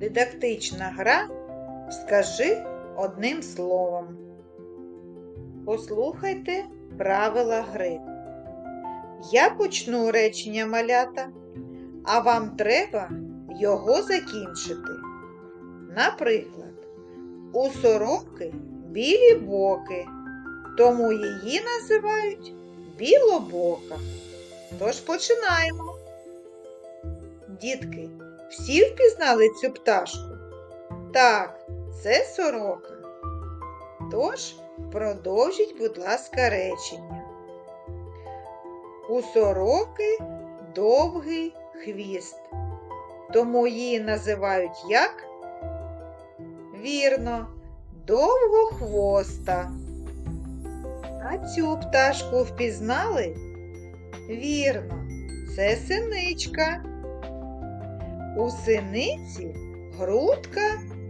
Дидактична гра Скажи одним словом. Послухайте правила гри. Я почну речення малята, а вам треба його закінчити. Наприклад, у сороки білі боки, тому її називають білобока. Тож починаємо. Дітки, всі впізнали цю пташку? Так, це сорока. Тож продовжіть, будь ласка, речення. У сороки довгий хвіст. Тому її називають як? Вірно, довгохвоста. А цю пташку впізнали? Вірно, це синичка. У синиці грудка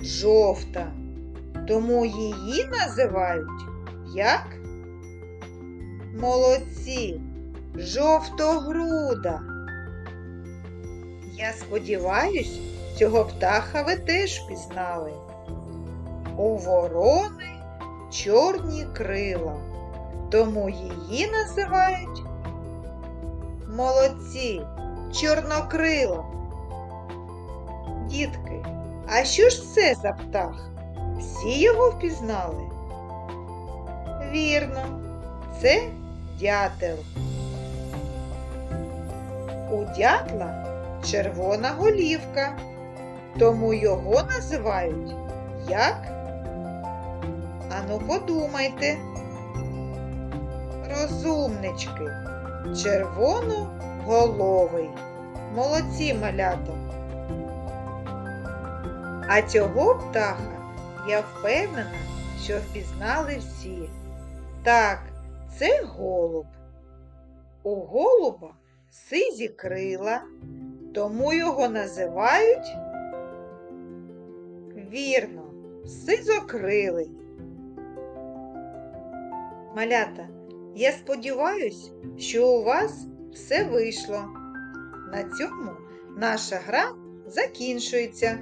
жовта, тому її називають як? Молодці, жовтогруда. Я сподіваюсь, цього птаха ви теж впізнали. У ворони чорні крила, тому її називають молодці, чорнокрила. Дітки, а що ж це за птах? Всі його впізнали? Вірно, це дятел. У дятла червона голівка, тому його називають як? Ану подумайте. Розумнички, червоноголовий. Молодці малята. А цього птаха я впевнена, що впізнали всі. Так, це голуб. У голуба сизі крила, тому його називають вірно, сизокрилий. Малята, я сподіваюсь, що у вас все вийшло. На цьому наша гра закінчується.